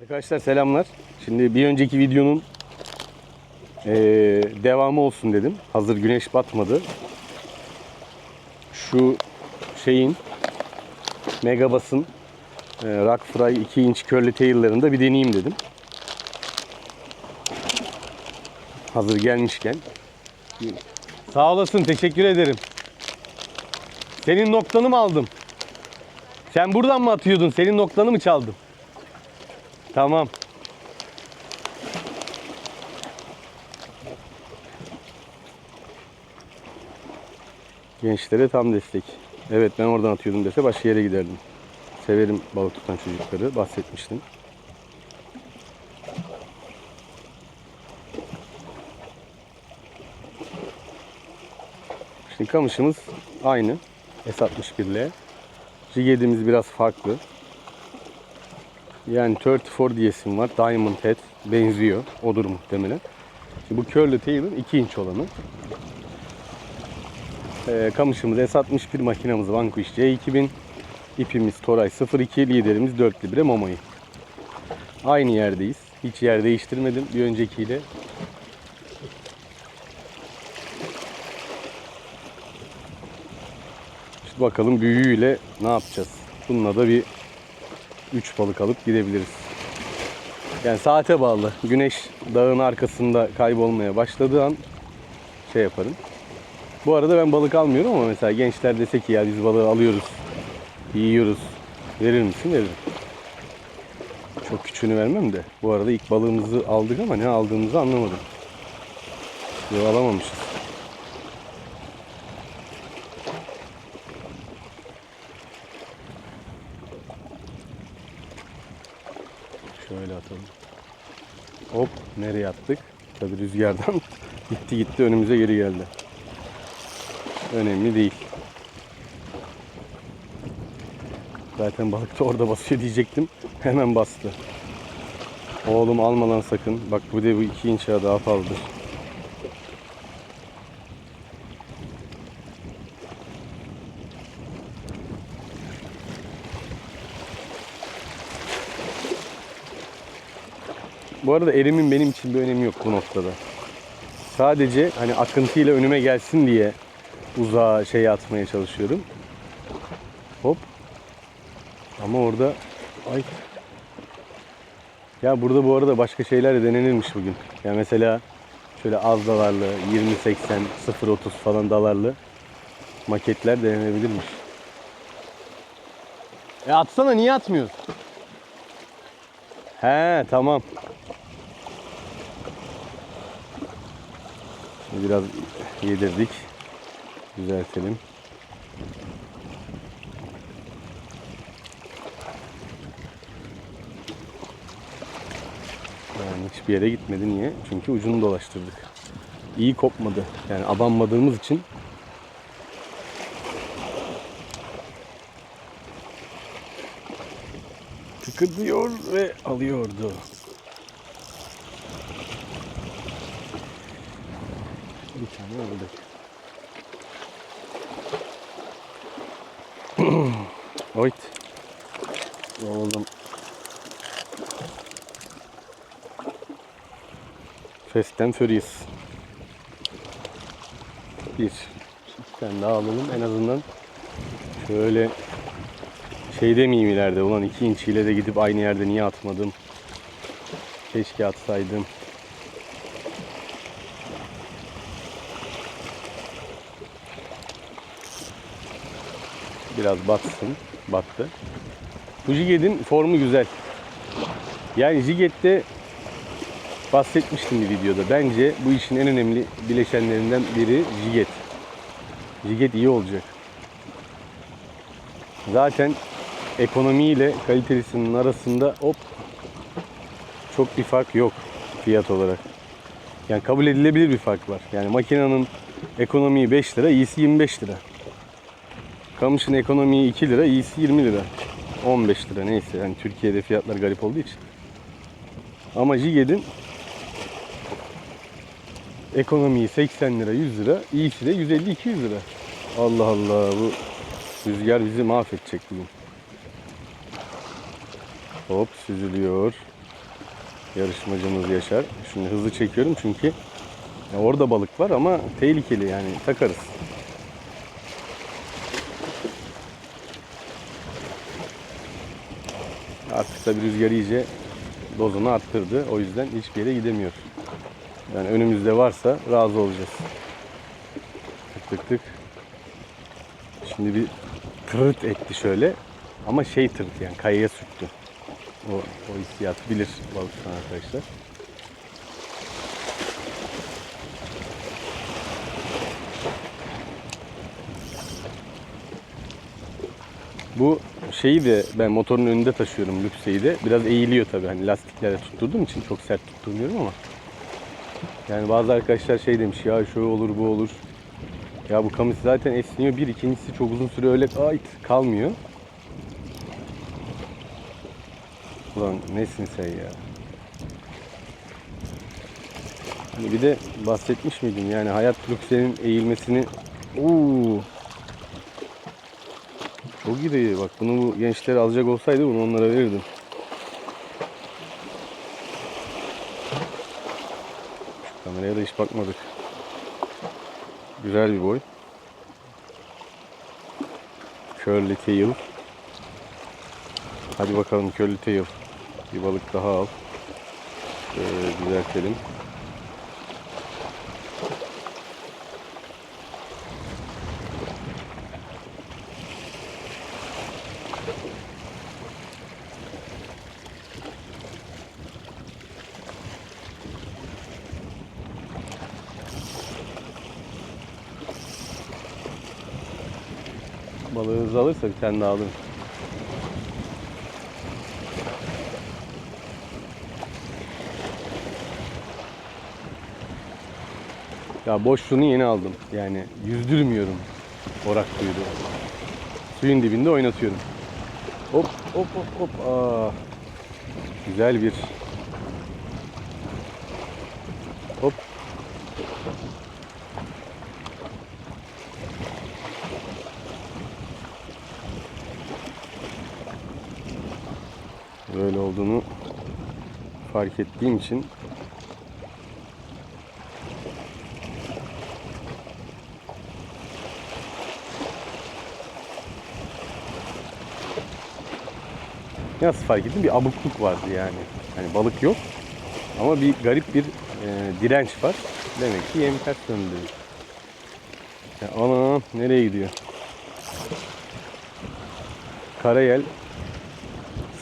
Arkadaşlar selamlar. Şimdi bir önceki videonun eee, devamı olsun dedim. Hazır güneş batmadı. Şu şeyin Megabas'ın eee Rockfry 2 inç curly tail'larını bir deneyeyim dedim. Hazır gelmişken. Sağ olasın teşekkür ederim. Senin noktanı mı aldım? Sen buradan mı atıyordun? Senin noktanı mı çaldım? Tamam. Gençlere tam destek. Evet ben oradan atıyordum dese başka yere giderdim. Severim balık tutan çocukları. Bahsetmiştim. Şimdi kamışımız aynı. S61 ile. Jigedimiz biraz farklı. Yani 34 diyesim var. Diamond Head benziyor. Odur muhtemelen. Şimdi bu Curly Tail'ın 2 inç olanı. Ee, kamışımız S61 makinamız Vanquish C2000. İpimiz Toray 02. Liderimiz 4 libre Momo'yu. Aynı yerdeyiz. Hiç yer değiştirmedim bir öncekiyle. Şimdi bakalım büyüğüyle ne yapacağız. Bununla da bir 3 balık alıp gidebiliriz. Yani saate bağlı. Güneş dağın arkasında kaybolmaya başladığı an şey yaparım. Bu arada ben balık almıyorum ama mesela gençler dese ki ya biz balığı alıyoruz, yiyoruz. Verir misin? Veririm. Çok küçüğünü vermem de. Bu arada ilk balığımızı aldık ama ne aldığımızı anlamadım. Yok alamamışız. Şöyle atalım. Hop nereye attık? Tabi rüzgardan gitti gitti önümüze geri geldi. Önemli değil. Zaten balık da orada basıyor diyecektim. Hemen bastı. Oğlum alma lan sakın. Bak bu de bu iki inç ya daha fazladır. Bu arada erimin benim için bir önemi yok bu noktada. Sadece hani akıntıyla önüme gelsin diye uzağa şey atmaya çalışıyorum. Hop. Ama orada ay. Ya burada bu arada başka şeyler de denenilmiş bugün. Ya mesela şöyle az dalarlı 20-80 0-30 falan dalarlı maketler denenebilirmiş. E atsana niye atmıyorsun? He tamam. Şimdi Biraz yedirdik. Düzeltelim. Yani hiçbir yere gitmedi. Niye? Çünkü ucunu dolaştırdık. İyi kopmadı. Yani abanmadığımız için tıkırdıyor ve alıyordu. Bir tane aldık. Oyt. Oğlum. Fast and Furious. Bir. İki tane daha alalım. En azından şöyle şey demeyeyim ileride. Ulan iki inçiyle de gidip aynı yerde niye atmadım? Keşke atsaydım. Biraz batsın. Battı. Bu jigetin formu güzel. Yani jigette bahsetmiştim bir videoda. Bence bu işin en önemli bileşenlerinden biri jiget. Jiget iyi olacak. Zaten ekonomiyle kalitesinin arasında hop çok bir fark yok fiyat olarak. Yani kabul edilebilir bir fark var. Yani makinenin ekonomiyi 5 lira, iyisi 25 lira. Kamışın ekonomiyi 2 lira, iyisi 20 lira. 15 lira neyse. Yani Türkiye'de fiyatlar garip olduğu için. Ama Jiged'in ekonomiyi 80 lira, 100 lira, iyisi de 150-200 lira. Allah Allah bu rüzgar bizi mahvedecek bugün. Hop süzülüyor. yarışmacımız Yaşar. Şimdi hızlı çekiyorum çünkü orada balık var ama tehlikeli yani takarız. Artık tabi rüzgar iyice dozunu arttırdı. O yüzden hiçbir yere gidemiyor. Yani önümüzde varsa razı olacağız. Tık tık tık. Şimdi bir tırırt etti şöyle. Ama şey tırt yani kayaya sürttü. O, o hissiyatı bilir balıkçılar arkadaşlar. Bu şeyi de ben motorun önünde taşıyorum lükseyi de. Biraz eğiliyor tabii hani lastiklerle tutturduğum için çok sert tutturmuyorum ama. Yani bazı arkadaşlar şey demiş ya şu olur bu olur. Ya bu kamış zaten esniyor bir ikincisi çok uzun süre öyle ait kalmıyor. Ulan nesin sen ya? Hani bir de bahsetmiş miydim yani hayat lüksenin eğilmesini Oo. Çok iri. Bak bunu bu gençler alacak olsaydı bunu onlara verirdim. Şu kameraya da hiç bakmadık. Güzel bir boy. Curly tail. Hadi bakalım curly tail. Bir balık daha al. Şöyle düzeltelim. Balığınızı alırsa bir tane. Ya boşluğunu yeni aldım. Yani yüzdürmüyorum orak kuyruğu. Suyun dibinde oynatıyorum. Hop hop hop hop. Aa. Güzel bir Hop. Böyle olduğunu fark ettiğim için Nasıl fark ettim? Bir abukluk vardı yani. Hani balık yok ama bir garip bir e, direnç var. Demek ki yem ters döndü. Ya ana nereye gidiyor? Karayel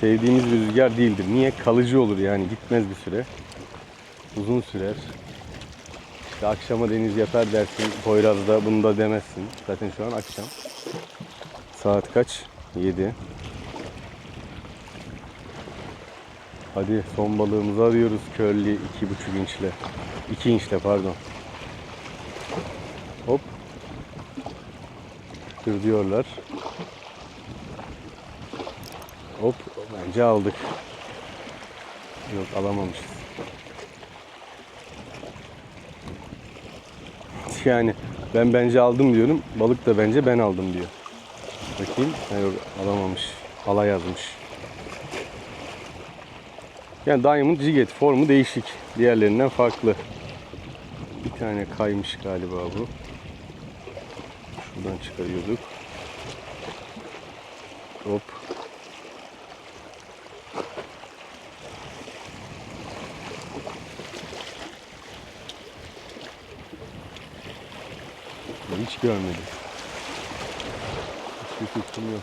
sevdiğimiz bir rüzgar değildir. Niye? Kalıcı olur yani gitmez bir süre. Uzun sürer. İşte akşama deniz yatar dersin. Poyraz'da bunu da demezsin. Zaten şu an akşam. Saat kaç? 7. Hadi son balığımızı arıyoruz. Körlü iki buçuk inçle. 2 inçle pardon. Hop. Dur diyorlar. Hop bence aldık. Yok alamamışız. Yani ben bence aldım diyorum. Balık da bence ben aldım diyor. Bakayım. Hayır alamamış. Ala yazmış. Yani Diamond Jiget formu değişik. Diğerlerinden farklı. Bir tane kaymış galiba bu. Şuradan çıkarıyorduk. Hop. Hiç görmedim. Hiçbir fikrim yok.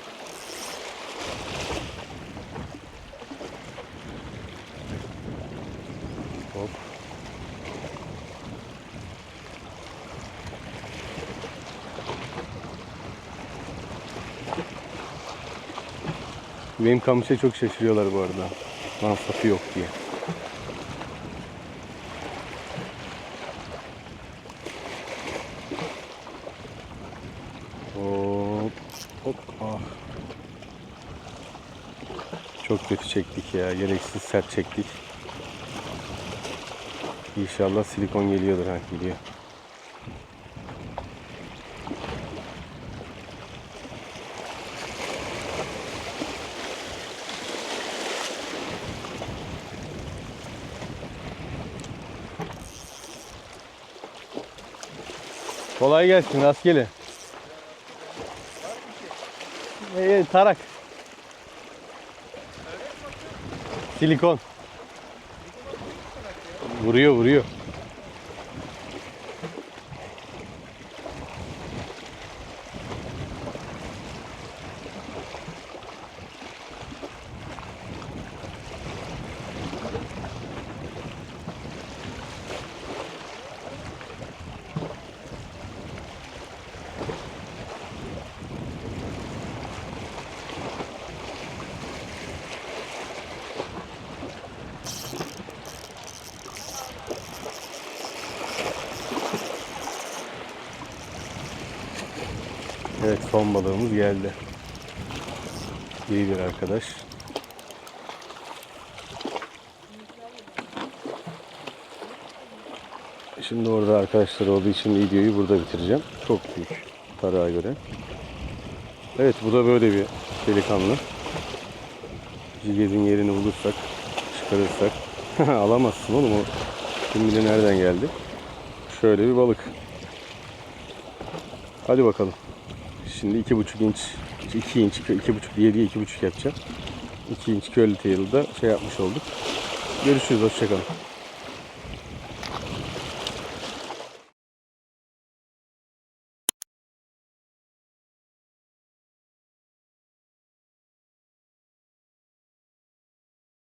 Benim kamışa çok şaşırıyorlar bu arada. Lan sapı yok diye. Hop. Hop. Ah. Çok kötü çektik ya. Gereksiz sert çektik. İnşallah silikon geliyordur ha geliyor. Kolay gelsin rastgele. Ee, tarak. Silikon. Vuruyor vuruyor. Son balığımız geldi. İyi bir arkadaş. Şimdi orada arkadaşlar olduğu için videoyu burada bitireceğim. Çok büyük tarağa göre. Evet bu da böyle bir delikanlı. Cigezin yerini bulursak, çıkarırsak. Alamazsın oğlum o. Kim bilir nereden geldi. Şöyle bir balık. Hadi bakalım. Şimdi iki buçuk inç, iki inç, iki buçuk, yediye iki buçuk yapacağım. 2 inç curly tail'da şey yapmış olduk. Görüşürüz, hoşçakalın.